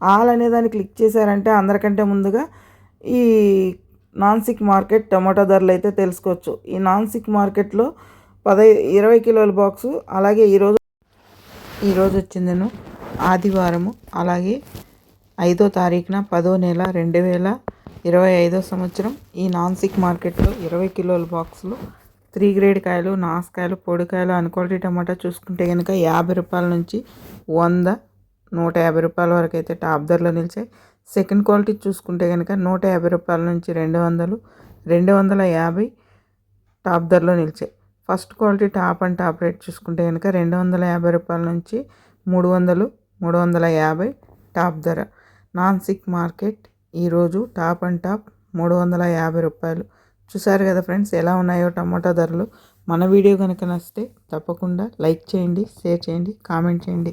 All అనే దాన్ని click చేశారంటే అందరికంటే ముందుగా ఈ నాన్సిక్ మార్కెట్ టమాటో ధరలు అయితే తెలుసుకోవచ్చు. ఈ నాన్సిక్ మార్కెట్లో పదై ఇరవై కిలోల బాక్సు అలాగే ఈరోజు ఈరోజు వచ్చిందను ఆదివారము అలాగే ఐదో తారీఖున పదో నెల రెండు వేల ఇరవై ఐదో సంవత్సరం ఈ నాన్సిక్ మార్కెట్లో ఇరవై కిలోల బాక్సులు త్రీ గ్రేడ్ కాయలు నాసుకాయలు పొడికాయలు అన్క్వాలిటీ టమాటా చూసుకుంటే కనుక యాభై రూపాయల నుంచి వంద నూట యాభై రూపాయల వరకు అయితే టాప్ ధరలో నిలిచాయి. సెకండ్ క్వాలిటీ చూసుకుంటే కనుక నూట యాభై రూపాయల నుంచి రెండు వందలు రెండు వందల యాభై టాప్ ధరలో నిలిచాయి. First quality top and top rate చూసుకుంటే కనుక రెండు వందల యాభై రూపాయల నుంచి మూడు వందలు మూడు వందల యాభై టాప్ ధర. నాన్ సిక్ మార్కెట్ ఈరోజు టాప్ అండ్ టాప్ మూడు వందల యాభై రూపాయలు. చూసారు కదా ఫ్రెండ్స్ ఎలా ఉన్నాయో టమాటా ధరలు. మన వీడియో కనుక నచ్చితే తప్పకుండా లైక్ చేయండి షేర్ చేయండి కామెంట్ చేయండి.